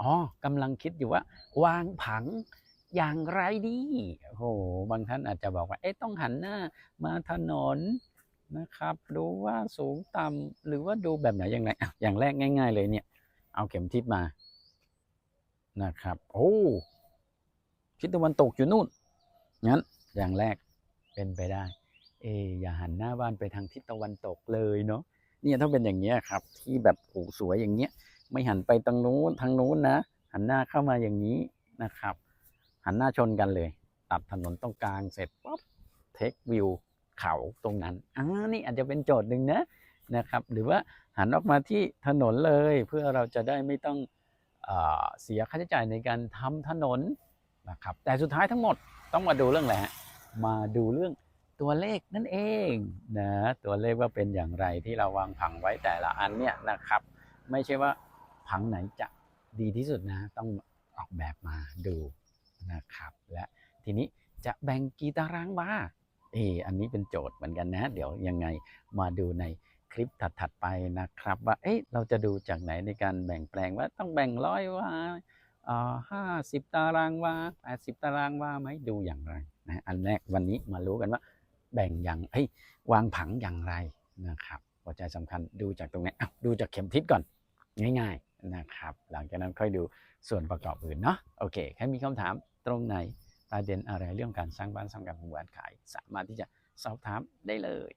อ๋อกำลังคิดอยู่ว่า วางผังอย่างไรดีโอ้โหบางท่านอาจจะบอกว่า เอ๊ะต้องหันหน้ามาถนนนะครับ ดูว่าสูงต่ำหรือว่าดูแบบไหนอย่างไรอย่างแรกง่าย ๆ เลยเนี่ย เอาเข็มทิศมานะครับ โอ้ทิศตะวันตกอยู่นู่นงั้นอย่างแรกเป็นไปได้ เอะอย่าหันหน้าบ้านไปทางทิศตะวันตกเลยเนาะเนี่ยถ้าเป็นอย่างเงี้ยครับ ที่แบบโอ้สวยอย่างเงี้ย ไม่หันไปทางนู้นทางนู้นนะ หันหน้าเข้ามาอย่างนี้นะครับ หันหน้าชนกันเลย ตัดถนนตรงกลางเสร็จปั๊บเทควิวเขาตรงนั้นอ่านี่อาจจะเป็นโจทย์หนึ่งนะนะครับ หรือว่าหันออกมาที่ถนนเลยเพื่อเราจะได้ไม่ต้องเอเสียค่าใช้จ่ายในการทำถนนนะครับ แต่สุดท้ายทั้งหมดต้องมาดูเรื่องอะไรฮะมาดูเรื่องตัวเลขนั่นเองนะตัวเลขว่าเป็นอย่างไรที่เราวางผังไว้แต่ละอันเนี่ยนะครับ ไม่ใช่ว่า ผังไหนจะดีที่สุดนะ ต้องออกแบบมาดูนะครับ และทีนี้จะแบ่งกี่ตารางวาเอออันนี้เป็นโจทย์เหมือนกันนะ เดี๋ยวยังไงมาดูในคลิปถัด ๆ ไปนะครับ ว่าเอ๊ะเราจะดูจากไหนในการแบ่งแปลงว่าต้องแบ่งร้อยวาห้าสิบตารางวาแปดสิบตารางวาไหมดูอย่างไรนะอันแรกวันนี้มารู้กันว่า แบ่งอย่างเอ้ยวางผังอย่างไรนะครับหัวใจสำคัญดูจากตรงนอ้ดูจากเข็มทิศก่อน ง่าย ๆ นะครับ หลังจากนั้นค่อยดูส่วนประกอบอื่นเนาะโอเคใครมีคำถามตรงไหนประเด็นอะไรเรื่องการสร้างบ้านสร้างการปลูกบ้านขาย สามารถที่จะสอบถามได้เลย